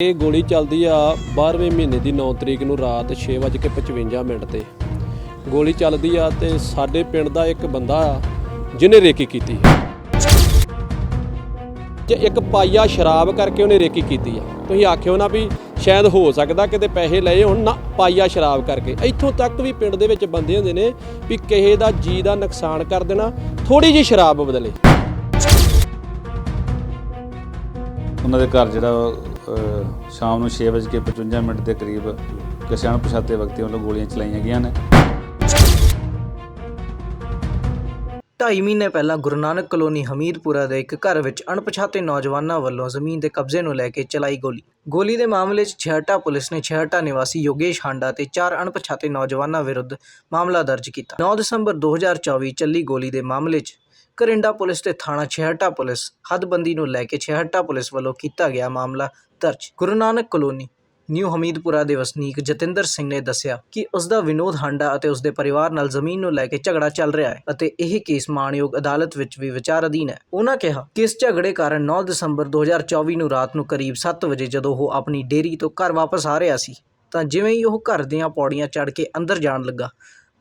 ਇਹ ਗੋਲੀ ਚੱਲਦੀ ਆ 12ਵੇਂ ਮਹੀਨੇ ਦੀ 9 ਤਰੀਕ ਨੂੰ ਰਾਤ 6:55 ਮਿੰਟ ਤੇ। ਗੋਲੀ ਚੱਲਦੀ ਆ ਤੇ ਸਾਡੇ ਪਿੰਡ ਦਾ ਇੱਕ ਬੰਦਾ ਆ ਜਿਹਨੇ ਰੇਕੀ ਕੀਤੀ ਜੇ ਇੱਕ ਪਾਈਆ ਸ਼ਰਾਬ ਕਰਕੇ ਉਹਨੇ ਰੇਕੀ ਕੀਤੀ ਆ। ਤੁਸੀਂ ਆਖਿਓ ਨਾ ਵੀ ਸ਼ਾਇਦ ਹੋ ਸਕਦਾ ਕਿਤੇ ਪੈਸੇ ਲਏ ਹੋਣ ਨਾ ਪਾਈਆ ਸ਼ਰਾਬ ਕਰਕੇ। ਇੱਥੋਂ ਤੱਕ ਵੀ ਪਿੰਡ ਦੇ ਵਿੱਚ ਬੰਦੇ ਹੁੰਦੇ ਨੇ ਵੀ ਕਿਸੇ ਦਾ ਜੀ ਦਾ ਨੁਕਸਾਨ ਕਰ ਦੇਣਾ ਥੋੜੀ ਜੀ ਸ਼ਰਾਬ ਬਦਲੇ। ਉਹਨਾਂ ਦੇ ਘਰ ਜਿਹੜਾ ਅਹ, ਸ਼ਾਮ ਨੂੰ 6:55 ਮਿੰਟ ਦੇ ਕਰੀਬ ਕਿਸੇ ਅਣਪਛਾਤੇ ਵਿਅਕਤੀ ਵੱਲੋਂ ਗੋਲੀਆਂ ਚਲਾਈਆਂ ਗਈਆਂ ਨੇ। ਢਾਈ ਮਹੀਨੇ ਪਹਿਲਾਂ ਗੁਰੂ ਨਾਨਕ ਕਲੋਨੀ ਹਮੀਦਪੁਰਾ ਦੇ ਇੱਕ ਘਰ ਵਿੱਚ ਅਣਪਛਾਤੇ ਨੌਜਵਾਨਾਂ ਵੱਲੋਂ ਜ਼ਮੀਨ ਦੇ ਕਬਜ਼ੇ ਨੂੰ ਲੈ ਕੇ ਚਲਾਈ ਗੋਲੀ। ਗੋਲੀ ਦੇ ਮਾਮਲੇ 'ਚ ਛੇਹਰਟਾ ਪੁਲਿਸ ਨੇ ਛੇਹਰਟਾ ਨਿਵਾਸੀ ਯੋਗੇਸ਼ ਹਾਂਡਾ ਤੇ ਚਾਰ ਅਣਪਛਾਤੇ ਨੌਜਵਾਨਾਂ ਵਿਰੁੱਧ ਮਾਮਲਾ ਦਰਜ ਕੀਤਾ। 9 ਦਸੰਬਰ 2024 ਚੱਲੀ ਗੋਲੀ ਦੇ ਮਾਮਲੇ 'ਚ ਕਰਿੰਡਾ ਪੁਲਿਸ ਤੇ ਥਾਣਾ ਛੇਹਰਟਾ ਪੁਲਿਸ ਹੱਦਬੰਦੀ ਨੂੰ ਲੈ ਕੇ ਛੇਹਰਟਾ ਪੁਲਿਸ ਵੱਲੋਂ ਕੀਤਾ ਗਿਆ ਮਾਮਲਾ ਦਰਜ। ਗੁਰੂ ਨਾਨਕ ਕਲੋਨੀ, ਨਿਊ ਹਮੀਦਪੁਰਾ ਦੇ ਵਸਨੀਕ ਜਤਿੰਦਰ ਸਿੰਘ ਨੇ ਦੱਸਿਆ ਕਿ ਉਸ ਦਾ ਵਿਨੋਦ ਹਾਂਡਾ ਅਤੇ ਉਸ ਦੇ ਪਰਿਵਾਰ ਨਾਲ ਜ਼ਮੀਨ ਨੂੰ ਲੈ ਕੇ ਝਗੜਾ ਚੱਲ ਰਿਹਾ ਹੈ ਅਤੇ ਇਹ ਕੇਸ ਮਾਣਯੋਗ ਅਦਾਲਤ ਵਿੱਚ ਵੀ ਵਿਚਾਰ ਅਧੀਨ ਹੈ। ਉਹਨਾਂ ਕਿਹਾ ਕਿ ਇਸ ਝਗੜੇ ਕਾਰਨ 9 ਦਸੰਬਰ 2024 ਨੂੰ ਰਾਤ ਨੂੰ ਕਰੀਬ 7 ਵਜੇ ਜਦੋਂ ਉਹ ਆਪਣੀ ਡੇਅਰੀ ਤੋਂ ਘਰ ਵਾਪਸ ਆ ਰਿਹਾ ਸੀ, ਤਾਂ ਜਿਵੇਂ ਹੀ ਉਹ ਘਰ ਦੀਆਂ ਪੌੜੀਆਂ ਚੜ੍ਹ ਕੇ ਅੰਦਰ ਜਾਣ ਲੱਗਾ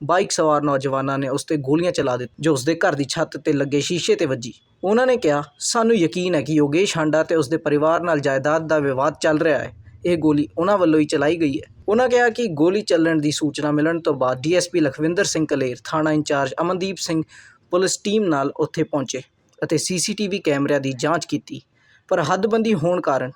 ਬਾਈਕ ਸਵਾਰ ਨੌਜਵਾਨਾਂ ਨੇ ਉਸ ਤੇ ਗੋਲੀਆਂ ਚਲਾ ਦਿੱਤੀ, ਜੋ ਉਸ ਦੇ ਘਰ ਦੀ ਛੱਤ ਤੇ ਲੱਗੇ ਸ਼ੀਸ਼ੇ ਤੇ ਵੱਜੀ। ਉਹਨਾਂ ਨੇ ਕਿਹਾ, ਸਾਨੂੰ ਯਕੀਨ ਹੈ ਕਿ ਯੋਗੇਸ਼ ਹਾਂਡਾ ਅਤੇ ਉਸ ਦੇ ਪਰਿਵਾਰ ਨਾਲ ਜਾਇਦਾਦ ਦਾ ਵਿਵਾਦ ਚੱਲ ਰਿਹਾ ਹੈ। ਇਹ ਗੋਲੀ ਉਹਨਾਂ ਵੱਲੋਂ ਹੀ ਚਲਾਈ ਗਈ ਹੈ। ਉਹਨਾਂ ਕਿਹਾ ਕਿ ਗੋਲੀ ਚੱਲਣ ਦੀ ਸੂਚਨਾ ਮਿਲਣ ਤੋਂ ਬਾਅਦ ਡੀਐਸਪੀ ਲਖਵਿੰਦਰ ਸਿੰਘ ਕਲੇਰ, ਥਾਣਾ incharge Amandeep Singh, police team ਨਾਲ ਉੱਥੇ ਪਹੁੰਚੇ ਅਤੇ ਸੀਸੀਟੀਵੀ ਕੈਮਰਿਆਂ ਦੀ ਜਾਂਚ ਕੀਤੀ। ਪਰ ਹੱਦਬੰਦੀ ਹੋਣ ਕਾਰਨ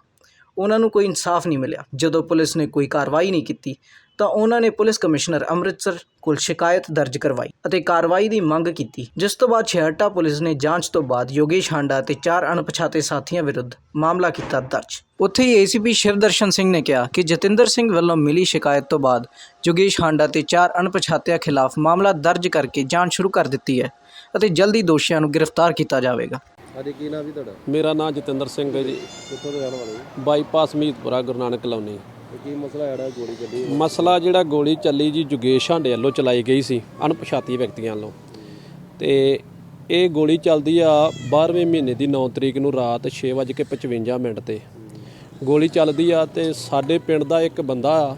ਉਹਨਾਂ ਨੂੰ ਕੋਈ ਇਨਸਾਫ ਨਹੀਂ ਮਿਲਿਆ। ਜਦੋਂ ਪੁਲਿਸ ਨੇ ਕੋਈ ਕਾਰਵਾਈ ਨਹੀਂ ਕੀਤੀ, ਤਾਂ ਉਹਨਾਂ ਨੇ ਪੁਲਿਸ ਕਮਿਸ਼ਨਰ ਅੰਮ੍ਰਿਤਸਰ ਕੋਲ ਸ਼ਿਕਾਇਤ ਦਰਜ ਕਰਵਾਈ ਅਤੇ ਕਾਰਵਾਈ ਦੀ ਮੰਗ ਕੀਤੀ, ਜਿਸ ਤੋਂ ਬਾਅਦ ਛੇਹਰਟਾ ਪੁਲਿਸ ਨੇ ਜਾਂਚ ਤੋਂ ਬਾਅਦ ਯੋਗੇਸ਼ ਹਾਂਡਾ ਅਤੇ ਚਾਰ ਅਣਪਛਾਤੇ ਸਾਥੀਆਂ ਵਿਰੁੱਧ ਮਾਮਲਾ ਕੀਤਾ ਦਰਜ। ਉੱਥੇ ਹੀ ਏਸੀਪੀ ਸ਼ਿਵਦਰਸ਼ਨ ਸਿੰਘ ਨੇ ਕਿਹਾ ਕਿ ਜਤਿੰਦਰ ਸਿੰਘ ਵੱਲੋਂ ਮਿਲੀ ਸ਼ਿਕਾਇਤ ਤੋਂ ਬਾਅਦ ਯੋਗੇਸ਼ ਹਾਂਡਾ ਤੇ ਚਾਰ ਅਣਪਛਾਤਿਆਂ ਖਿਲਾਫ ਮਾਮਲਾ ਦਰਜ ਕਰਕੇ ਜਾਂਚ ਸ਼ੁਰੂ ਕਰ ਦਿੱਤੀ ਹੈ ਅਤੇ ਜਲਦੀ ਦੋਸ਼ੀਆਂ ਨੂੰ ਗ੍ਰਿਫਤਾਰ ਕੀਤਾ ਜਾਵੇਗਾ। ਹਾਂਜੀ ਕੀ ਨਾਮ ਵੀ ਤੁਹਾਡਾ? ਮੇਰਾ ਨਾਮ ਜਤਿੰਦਰ ਸਿੰਘ ਹੈ ਜੀ। ਕਿੱਥੋਂ ਦੇ ਰਹਿਣ ਵਾਲੇ ਹੋ? Bypass Meetpura Guru Nanak colony. ਤੇ ਕੀ ਮਸਲਾ ਹੈ ਜਿਹੜਾ ਗੋਲੀ ਚੱਲੀ? ਮਸਲਾ ਜਿਹੜਾ ਗੋਲੀ ਚੱਲੀ ਜੀ ਜੁਗੇਸ਼ ਹਾਂਡੇ ਵੱਲੋਂ ਚਲਾਈ ਗਈ ਸੀ ਅਣਪਛਾਤੀ ਵਿਅਕਤੀਆਂ ਵੱਲੋਂ। ਤੇ ਇਹ ਗੋਲੀ ਚੱਲਦੀ ਆ 12ਵੇਂ ਮਹੀਨੇ ਦੀ 9 ਤਰੀਕ ਨੂੰ ਰਾਤ 6:55 ਮਿੰਟ ਤੇ। ਗੋਲੀ ਚੱਲਦੀ ਆ ਤੇ ਸਾਡੇ ਪਿੰਡ ਦਾ ਇੱਕ ਬੰਦਾ ਆ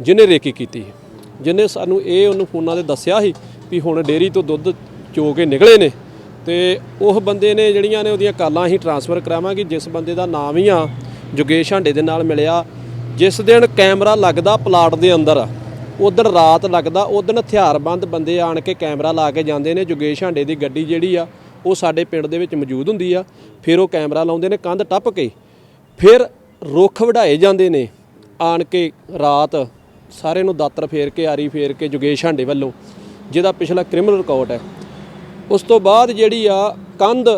ਜਿਹਨੇ ਰੇਕੀ ਕੀਤੀ ਜਿਹਨੇ ਸਾਨੂੰ ਇਹ ਉਹਨੂੰ ਫੋਨਾਂ ਤੇ ਦੱਸਿਆ ਸੀ ਵੀ ਹੁਣ ਡੇਰੀ ਤੋਂ ਦੁੱਧ ਚੋ ਕੇ ਨਿਕਲੇ ਨੇ। ਤੇ ਉਹ ਬੰਦੇ ਨੇ ਜਿਹੜੀਆਂ ਨੇ ਉਹਦੀਆਂ ਕਾਲਾਂ ਅਸੀਂ ਟਰਾਂਸਫਰ ਕਰਾਵਾਂਗੇ, ਜਿਸ ਬੰਦੇ ਦਾ ਨਾਮ ਹੀ ਆ, ਜੁਗੇਸ਼ ਹਾਂਡੇ ਦੇ ਨਾਲ ਮਿਲਿਆ, ਜਿਸ ਦਿਨ ਕੈਮਰਾ ਲੱਗਦਾ ਪਲਾਟ ਦੇ ਅੰਦਰ ਉਧਰ ਰਾਤ ਲੱਗਦਾ ਉਦੋਂ ਹਥਿਆਰਬੰਦ ਬੰਦੇ ਆਣ ਕੇ ਕੈਮਰਾ ਲਾ ਕੇ ਜਾਂਦੇ ਨੇ, ਜੁਗੇਸ਼ ਹਾਂਡੇ ਦੀ ਗੱਡੀ ਜਿਹੜੀ ਆ, ਉਹ ਸਾਡੇ ਪਿੰਡ ਦੇ ਵਿੱਚ ਮੌਜੂਦ ਹੁੰਦੀ ਆ, ਫਿਰ ਉਹ ਕੈਮਰਾ ਲਾਉਂਦੇ ਨੇ ਕੰਧ ਟੱਪ ਕੇ, ਫਿਰ ਰੁੱਖ ਵਢਾਏ ਜਾਂਦੇ ਨੇ, ਆਣ ਕੇ ਰਾਤ ਸਾਰੇ ਨੂੰ ਦਾਤਰ ਫੇਰ ਕੇ, ਆਰੀ ਫੇਰ ਕੇ ਜੁਗੇਸ਼ ਹਾਂਡੇ ਵੱਲੋਂ, ਜਿਹਦਾ ਪਿਛਲਾ ਕ੍ਰਿਮੀਨਲ ਰਿਕਾਰਡ ਹੈ। ਉਸ ਤੋਂ ਬਾਅਦ ਜਿਹੜੀ ਆ ਕੰਧ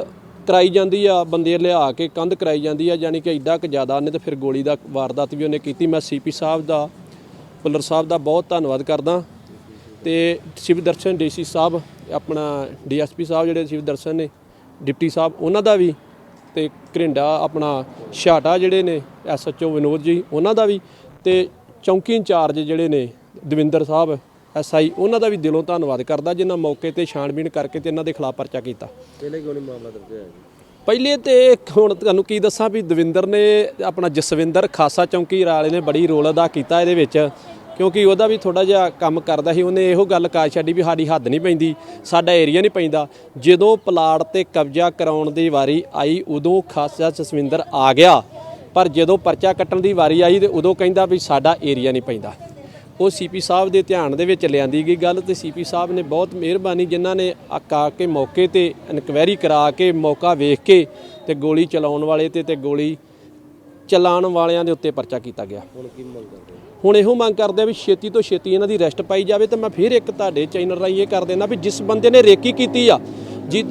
ਕਰਾਈ ਜਾਂਦੀ ਆ, ਬੰਦੇ ਲਿਆ ਕੇ ਕੰਧ ਕਰਾਈ ਜਾਂਦੀ ਆ ਯਾਨੀ ਕਿ ਐਡਾ ਕੁ ਜ਼ਿਆਦਾ ਉਹਨੇ ਤੇ ਫਿਰ ਗੋਲੀ ਦਾ ਵਾਰਦਾਤ ਵੀ ਉਹਨੇ ਕੀਤੀ। ਮੈਂ ਸੀਪੀ ਸਾਹਿਬ ਦਾ ਪੁੱਲਰ ਸਾਹਿਬ ਦਾ ਬਹੁਤ ਧੰਨਵਾਦ ਕਰਦਾ ਤੇ ਸ਼ਿਵ ਦਰਸ਼ਨ ਡੀਸੀ ਸਾਹਿਬ, ਆਪਣਾ ਡੀਐਸਪੀ ਸਾਹਿਬ ਜਿਹੜੇ ਸ਼ਿਵ ਦਰਸ਼ਨ ਨੇ, ਡਿਪਟੀ ਸਾਹਿਬ ਉਹਨਾਂ ਦਾ ਵੀ ਤੇ ਘਰਿੰਡਾ ਆਪਣਾ ਛਾਟਾ ਜਿਹੜੇ ਨੇ ਐਸਐਚਓ ਵਿਨੋਦ ਜੀ ਉਹਨਾਂ ਦਾ ਵੀ ਤੇ ਚੌਂਕੀ ਇੰਚਾਰਜ ਜਿਹੜੇ ਨੇ ਦਵਿੰਦਰ ਸਾਹਿਬ ਐਸਆਈ ਉਹਨਾਂ ਦਾ ਵੀ ਦਿਲੋਂ ਧੰਨਵਾਦ ਕਰਦਾ ਜਿਨ੍ਹਾਂ ਮੌਕੇ ਤੇ ਛਾਣਬੀਣ ਕਰਕੇ ਤੇ ਇਹਨਾਂ ਦੇ ਖਿਲਾਫ ਪਰਚਾ ਕੀਤਾ। ਪਹਿਲੇ ਕਿਉਂ ਨਹੀਂ ਮਾਮਲਾ ਦਰਜ ਹੋਇਆ ਜੀ? ਪਹਿਲੇ ਤੇ ਹੁਣ ਤੁਹਾਨੂੰ ਕੀ ਦੱਸਾਂ ਵੀ ਦਵਿੰਦਰ ਨੇ ਆਪਣਾ ਜਸਵਿੰਦਰ ਖਾਸਾ ਚੌਂਕੀ ਵਾਲੇ ਨੇ ਬੜੀ ਰੋਲ ਅਦਾ ਕੀਤਾ ਇਹਦੇ ਵਿੱਚ ਕਿਉਂਕਿ ਉਹਦਾ ਵੀ ਥੋੜਾ ਜਿਹਾ ਕੰਮ ਕਰਦਾ ਸੀ ਉਹਨੇ ਇਹੋ ਗੱਲ ਕਾ ਛੱਡੀ ਵੀ ਸਾਡੀ ਹੱਦ ਨਹੀਂ ਪੈਂਦੀ ਸਾਡਾ ਏਰੀਆ ਨਹੀਂ ਪੈਂਦਾ। ਜਦੋਂ ਪਲਾਟ ਤੇ ਕਬਜ਼ਾ ਕਰਾਉਣ ਦੀ ਵਾਰੀ ਆਈ ਉਦੋਂ ਖਾਸਾ ਜਸਵਿੰਦਰ ਆ ਗਿਆ। ਪਰ ਜਦੋਂ ਪਰਚਾ ਕੱਟਣ ਦੀ ਵਾਰੀ ਆਈ ਤੇ ਉਦੋਂ ਕਹਿੰਦਾ ਵੀ ਸਾਡਾ ਏਰੀਆ ਨਹੀਂ ਪੈਂਦਾ। ਉਹ ਸੀਪੀ ਸਾਹਿਬ ਦੇ ਧਿਆਨ ਦੇ ਵਿੱਚ ਲਿਆਂਦੀ ਗਈ ਗੱਲ ਤੇ ਸੀਪੀ ਸਾਹਿਬ ਨੇ ਬਹੁਤ ਮਿਹਰਬਾਨੀ ਜਿਨ੍ਹਾਂ ਨੇ ਆ ਕੇ ਮੌਕੇ ਤੇ ਇਨਕੁਆਇਰੀ ਕਰਾ ਕੇ ਮੌਕਾ ਵੇਖ ਕੇ ਤੇ ਗੋਲੀ ਚਲਾਉਣ ਵਾਲੇ ਤੇ ਤੇ ਗੋਲੀ ਚਲਾਉਣ ਵਾਲਿਆਂ ਦੇ ਉੱਤੇ ਪਰਚਾ ਕੀਤਾ ਗਿਆ। ਹੁਣ ਕੀ ਮੰਗ ਕਰਦੇ? ਹੁਣ ਇਹੋ ਮੰਗ ਕਰਦੇ ਆ ਵੀ ਛੇਤੀ ਤੋਂ ਛੇਤੀ ਇਹਨਾਂ ਦੀ ਰੈਸਟ ਪਾਈ ਜਾਵੇ ਤੇ ਮੈਂ ਫਿਰ ਇੱਕ ਤੁਹਾਡੇ ਚੈਨਲ ਰਾਹੀਂ ਇਹ ਕਰ ਦੇਣਾ ਵੀ ਜਿਸ ਬੰਦੇ ਨੇ ਰੇਕੀ ਕੀਤੀ ਆ ਜੀ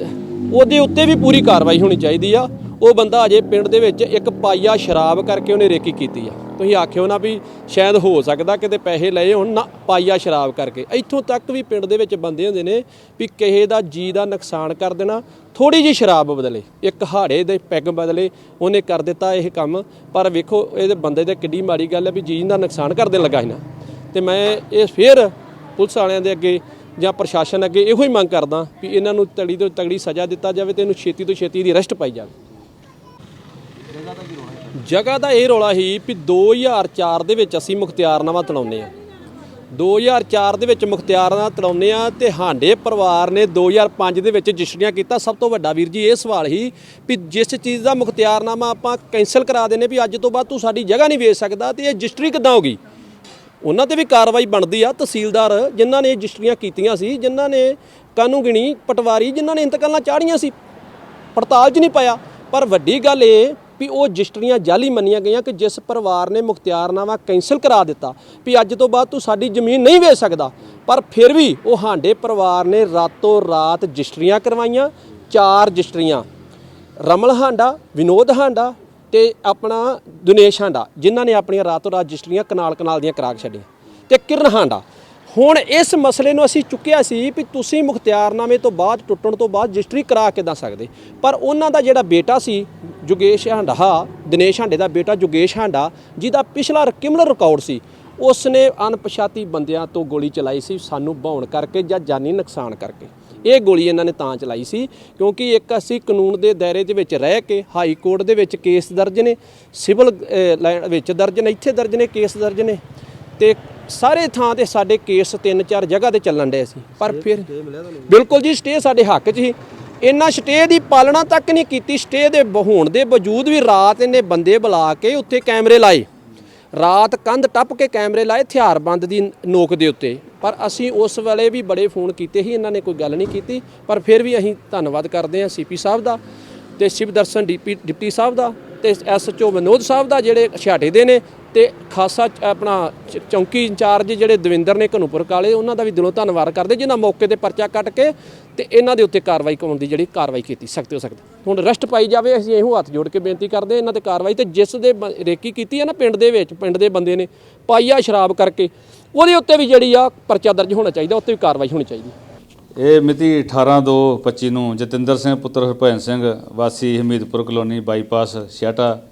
ਉਹਦੇ ਉੱਤੇ ਵੀ ਪੂਰੀ ਕਾਰਵਾਈ ਹੋਣੀ ਚਾਹੀਦੀ ਆ। ਉਹ ਬੰਦਾ ਅਜੇ ਪਿੰਡ ਦੇ ਵਿੱਚ ਇੱਕ ਪਾਈਆ ਸ਼ਰਾਬ ਕਰਕੇ ਉਹਨੇ ਰੇਕੀ ਕੀਤੀ ਆ। ਤੁਸੀਂ ਆਖਿਓ ਨਾ ਵੀ ਸ਼ਾਇਦ ਹੋ ਸਕਦਾ ਕਿਤੇ ਪੈਸੇ ਲਏ ਹੋਣ, ਨਾ ਪਾਈਆ ਸ਼ਰਾਬ ਕਰਕੇ। ਇੱਥੋਂ ਤੱਕ ਵੀ ਪਿੰਡ ਦੇ ਵਿੱਚ ਬੰਦੇ ਹੁੰਦੇ ਨੇ ਵੀ ਕਿਸੇ ਦਾ ਜੀ ਦਾ ਨੁਕਸਾਨ ਕਰ ਦੇਣਾ ਥੋੜੀ ਜਿਹੀ ਸ਼ਰਾਬ ਬਦਲੇ। ਇੱਕ ਹਾੜੇ ਦੇ ਪੈਗ ਬਦਲੇ ਉਹਨੇ ਕਰ ਦਿੱਤਾ ਇਹ ਕੰਮ, ਪਰ ਵੇਖੋ ਇਹਦੇ ਬੰਦੇ ਤੇ ਕਿੱਡੀ ਮਾੜੀ ਗੱਲ ਹੈ ਵੀ ਜੀ ਦਾ ਨੁਕਸਾਨ ਕਰ ਦੇਣ ਲੱਗਾ ਸੀ ਨਾ। ਤੇ ਮੈਂ ਇਹ ਫਿਰ ਪੁਲਿਸ ਵਾਲਿਆਂ ਦੇ ਅੱਗੇ ਜਾਂ ਪ੍ਰਸ਼ਾਸਨ ਅੱਗੇ ਇਹੋ ਹੀ ਮੰਗ ਕਰਦਾ ਵੀ ਇਹਨਾਂ ਨੂੰ ਤੜੀ ਤੋਂ ਤਗੜੀ ਸਜ਼ਾ ਦਿੱਤਾ ਜਾਵੇ ਤੇ ਇਹਨੂੰ ਛੇਤੀ ਤੋਂ ਛੇਤੀ ਦੀ ਅਰੈਸਟ ਪਾਈ ਜਾਵੇ। ਜਗ੍ਹਾ ਦਾ ਇਹ ਰੌਲਾ ਸੀ ਵੀ 2004 ਦੇ ਵਿੱਚ ਅਸੀਂ ਮੁਖਤਿਆਰਨਾਮਾ ਤਲਾਉਂਦੇ ਆ 2004 ਦੇ ਵਿੱਚ ਮੁਖਤਿਆਰਨਾਮਾ ਤਲਾਉਂਦੇ ਆ ਤੇ ਹਾਂਡੇ ਪਰਿਵਾਰ ਨੇ 2005 ਦੇ ਵਿੱਚ ਰਜਿਸਟਰੀਆਂ ਕੀਤਾ। ਸਭ ਤੋਂ ਵੱਡਾ ਵੀਰ ਜੀ, ਇਹ ਸਵਾਲ ਹੀ ਵੀ ਜਿਸ ਚੀਜ਼ ਦਾ ਮੁਖਤਿਆਰਨਾਮਾ ਆਪਾਂ ਕੈਨਸਲ ਕਰਾ ਦਿੰਨੇ ਵੀ ਅੱਜ ਤੋਂ ਬਾਅਦ ਤੂੰ ਸਾਡੀ ਜਗ੍ਹਾ ਨਹੀਂ ਵੇਚ ਸਕਦਾ ਤੇ ਇਹ ਰਜਿਸਟਰੀ ਕਿੱਦਾਂ ਹੋ ਗਈ? ਉਹਨਾਂ ਤੇ ਵੀ ਕਾਰਵਾਈ ਬਣਦੀ ਆ। ਤਹਿਸੀਲਦਾਰ ਜਿਨ੍ਹਾਂ ਨੇ ਰਜਿਸਟਰੀਆਂ ਕੀਤੀਆਂ ਸੀ, ਜਿਨ੍ਹਾਂ ਨੇ ਕਾਨੂੰਗਣੀ ਪਟਵਾਰੀ ਜਿਨ੍ਹਾਂ ਨੇ ਇੰਤਕਾਲਾਂ ਚਾੜੀਆਂ ਸੀ, ਪੜਤਾਲ 'ਚ ਨਹੀਂ ਪਾਇਆ। ਪਰ ਵੱਡੀ ਗੱਲ ਇਹ ਵੀ ਉਹ ਰਜਿਸਟਰੀਆਂ ਜਾਲੀ ਮੰਨੀਆਂ ਗਈਆਂ ਕਿ ਜਿਸ ਪਰਿਵਾਰ ਨੇ ਮੁਖਤਿਆਰਨਾਮਾ ਕੈਂਸਲ ਕਰਾ ਦਿੱਤਾ ਵੀ ਅੱਜ ਤੋਂ ਬਾਅਦ ਤੂੰ ਸਾਡੀ ਜ਼ਮੀਨ ਨਹੀਂ ਵੇਚ ਸਕਦਾ। ਪਰ ਫਿਰ ਵੀ ਉਹ ਹਾਂਡੇ ਪਰਿਵਾਰ ਨੇ ਰਾਤੋਂ ਰਾਤ ਰਜਿਸਟਰੀਆਂ ਕਰਵਾਈਆਂ, ਚਾਰ ਰਜਿਸਟਰੀਆਂ ਰਮਲ ਹਾਂਡਾ, ਵਿਨੋਦ ਹਾਂਡਾ ਤੇ ਆਪਣਾ ਦਿਨੇਸ਼ ਹਾਂਡਾ, ਜਿਨ੍ਹਾਂ ਨੇ ਆਪਣੀਆਂ ਰਾਤੋਂ ਰਾਤ ਰਜਿਸਟਰੀਆਂ ਕਨਾਲ ਕਨਾਲ ਦੀਆਂ ਕਰਾ ਕੇ ਛੱਡੀਆਂ ਤੇ ਕਿਰਨ ਹਾਂਡਾ। ਹੁਣ ਇਸ ਮਸਲੇ ਨੂੰ ਅਸੀਂ ਚੁੱਕਿਆ ਸੀ ਵੀ ਤੁਸੀਂ ਮੁਖਤਿਆਰਨਾਮੇ ਤੋਂ ਬਾਅਦ, ਟੁੱਟਣ ਤੋਂ ਬਾਅਦ ਰਜਿਸਟਰੀ ਕਰਾ ਕੇ ਕਿੱਦਾਂ ਸਕਦੇ। ਪਰ ਉਹਨਾਂ ਦਾ ਜਿਹੜਾ ਬੇਟਾ ਸੀ ਜੁਗੇਸ਼ ਹਾਂਡਾ ਦਿਨੇਸ਼ ਹਾਂਡੇ ਦਾ ਬੇਟਾ ਜੁਗੇਸ਼ ਹਾਂਡਾ ਜਿਹਦਾ ਪਿਛਲਾ ਕਿਮਲ ਰਿਕਾਰਡ ਸੀ। ਉਸ ਨੇ ਅਣਪਛਾਤੀ ਬੰਦਿਆਂ ਤੋਂ ਗੋਲੀ ਚਲਾਈ ਸੀ ਸਾਨੂੰ ਭੌਣ ਕਰਕੇ ਜਾਂ ਜਾਨੀ ਨੁਕਸਾਨ ਕਰਕੇ। ਇਹ ਗੋਲੀ ਇਹਨਾਂ ਨੇ ਤਾਂ ਚਲਾਈ ਸੀ ਕਿਉਂਕਿ ਇੱਕ ਅਸੀਂ ਕਾਨੂੰਨ ਦੇ ਦਾਇਰੇ ਦੇ ਵਿੱਚ ਰਹਿ ਕੇ ਹਾਈ ਕੋਰਟ ਦੇ ਵਿੱਚ ਕੇਸ ਦਰਜ ਨੇ ਸਿਵਲ ਵਿੱਚ ਦਰਜ ਨੇ ਇੱਥੇ ਦਰਜ ਨੇ ਕੇਸ ਦਰਜ ਨੇ। ਤੇ ਸਾਰੇ ਥਾਂ ਤੇ ਸਾਡੇ ਕੇਸ ਤਿੰਨ ਚਾਰ ਜਗ੍ਹਾ ਤੇ ਚੱਲਣ ਡਏ ਸੀ ਪਰ ਫਿਰ ਬਿਲਕੁਲ ਜੀ ਸਟੇ ਸਾਡੇ ਹੱਕ 'ਚ ਹੀ ਇਹਨਾਂ ਸਟੇ ਦੀ ਪਾਲਣਾ ਤੱਕ ਨਹੀਂ ਕੀਤੀ, ਸਟੇ ਦੇ ਹੋਣ ਦੇ ਬਾਵਜੂਦ ਵੀ ਰਾਤ ਇਹਨੇ ਬੰਦੇ ਬੁਲਾ ਕੇ ਉੱਥੇ ਕੈਮਰੇ ਲਾਏ। ਰਾਤ ਕੰਧ ਟੱਪ ਕੇ ਕੈਮਰੇ ਲਾਏ ਹਥਿਆਰਬੰਦ ਦੀ ਨੋਕ ਦੇ ਉੱਤੇ। ਪਰ ਅਸੀਂ ਉਸ ਵੇਲੇ ਵੀ ਬੜੇ ਫੋਨ ਕੀਤੇ ਸੀ, ਇਹਨਾਂ ਨੇ ਕੋਈ ਗੱਲ ਨਹੀਂ ਕੀਤੀ, ਪਰ ਫਿਰ ਵੀ ਅਸੀਂ ਧੰਨਵਾਦ ਕਰਦੇ ਹਾਂ ਸੀਪੀ ਸਾਹਿਬ ਦਾ ਤੇ ਸ਼ਿਵ ਦਰਸ਼ਨ ਡੀਪੀ ਡਿਪਟੀ ਸਾਹਿਬ ਦਾ ਤੇ ਐਸਐਚਓ ਵਿਨੋਦ ਸਾਹਿਬ ਦਾ ਜਿਹੜੇ ਛਾਟੇ ਦੇ ਨੇ ਤੇ ਖਾਸਾ ਆਪਣਾ ਚ- ਚੌਂਕੀ ਇੰਚਾਰਜ ਜਿਹੜੇ ਦਵਿੰਦਰ ਨੇ ਘਨੂਪੁਰ ਕਾਲੇ, ਉਹਨਾਂ ਦਾ ਵੀ ਦਿਲੋਂ ਧੰਨਵਾਦ ਕਰਦੇ, ਜਿਨ੍ਹਾਂ ਮੌਕੇ ਤੇ ਪਰਚਾ ਕੱਟ ਕੇ ਤੇ ਇਹਨਾਂ ਦੇ ਉੱਤੇ ਕਾਰਵਾਈ ਕਰਾਉਣ ਦੀ ਜਿਹੜੀ ਕਾਰਵਾਈ ਕੀਤੀ, ਸਖਤ ਹੋ ਸਖਤ। ਹੁਣ ਰੈਸਟ ਪਾਈ ਜਾਵੇ, ਅਸੀਂ ਇਹੋ ਹੱਥ ਜੋੜ ਕੇ ਬੇਨਤੀ ਕਰਦੇ ਇਹਨਾਂ ਤੇ ਕਾਰਵਾਈ ਤੇ ਜਿਸ ਦੇ ਰੇਕੀ ਕੀਤੀ ਹੈ ਨਾ ਪਿੰਡ ਦੇ ਵਿੱਚ, ਪਿੰਡ ਦੇ ਬੰਦੇ ਨੇ ਪਾਈਆ ਸ਼ਰਾਬ ਕਰਕੇ, ਉਹਦੇ ਉੱਤੇ ਵੀ ਜਿਹੜੀ ਆ ਪਰਚਾ ਦਰਜ ਹੋਣਾ ਚਾਹੀਦਾ, ਉੱਤੇ ਵੀ ਕਾਰਵਾਈ ਹੋਣੀ ਚਾਹੀਦੀ। ਇਹ ਮਿਤੀ 18/2/25 ਨੂੰ ਜਤਿੰਦਰ ਸਿੰਘ, ਪੁੱਤਰ ਹਰਭਜਨ ਸਿੰਘ, ਵਾਸੀ ਹਮੀਦਪੁਰ ਕਲੋਨੀ ਬਾਈਪਾਸ, ਛਿਆਟਾ,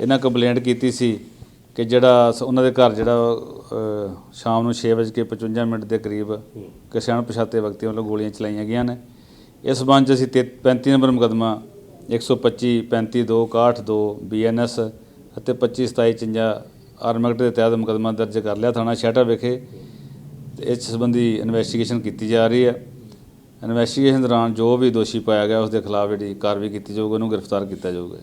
ਇਹਨਾਂ ਕੰਪਲੇਂਟ ਕੀਤੀ ਸੀ। ਕਿ ਜਿਹੜਾ ਉਹਨਾਂ ਦੇ ਘਰ ਜਿਹੜਾ ਅ, ਸ਼ਾਮ ਨੂੰ 6:55 ਮਿੰਟ ਦੇ ਕਰੀਬ ਕਿਸੇ ਅਣਪਛਾਤੇ ਵਿਅਕਤੀਆਂ ਵੱਲੋਂ ਗੋਲੀਆਂ ਚਲਾਈਆਂ ਗਈਆਂ ਨੇ। ਇਸ ਸਬੰਧ 'ਚ ਅਸੀਂ ਤੇ- 35 ਨੰਬਰ ਮੁਕੱਦਮਾ 125 35 2 61 2 ਬੀਐਨਐਸ ਅਤੇ 25 27 53 ਆਰਮੈਕਟ ਦੇ ਤਹਿਤ ਮੁਕੱਦਮਾ ਦਰਜ ਕਰ ਲਿਆ ਥਾਣਾ ਛਿਆਟਾ ਵਿਖੇ। ਤੇ ਇਸ ਸੰਬੰਧੀ ਇਨਵੈਸਟੀਗੇਸ਼ਨ ਕੀਤੀ ਜਾ ਰਹੀ ਹੈ। ਇਨਵੈਸਟੀਗੇਸ਼ਨ ਦੌਰਾਨ ਜੋ ਵੀ ਦੋਸ਼ੀ ਪਾਇਆ ਗਿਆ ਉਸ ਦੇ ਖਿਲਾਫ ਜਿਹੜੀ ਕਾਰਵਾਈ ਕੀਤੀ ਜਾਊਗੀ ਉਹਨੂੰ ਗ੍ਰਿਫਤਾਰ ਕੀਤਾ ਜਾਊਗਾ।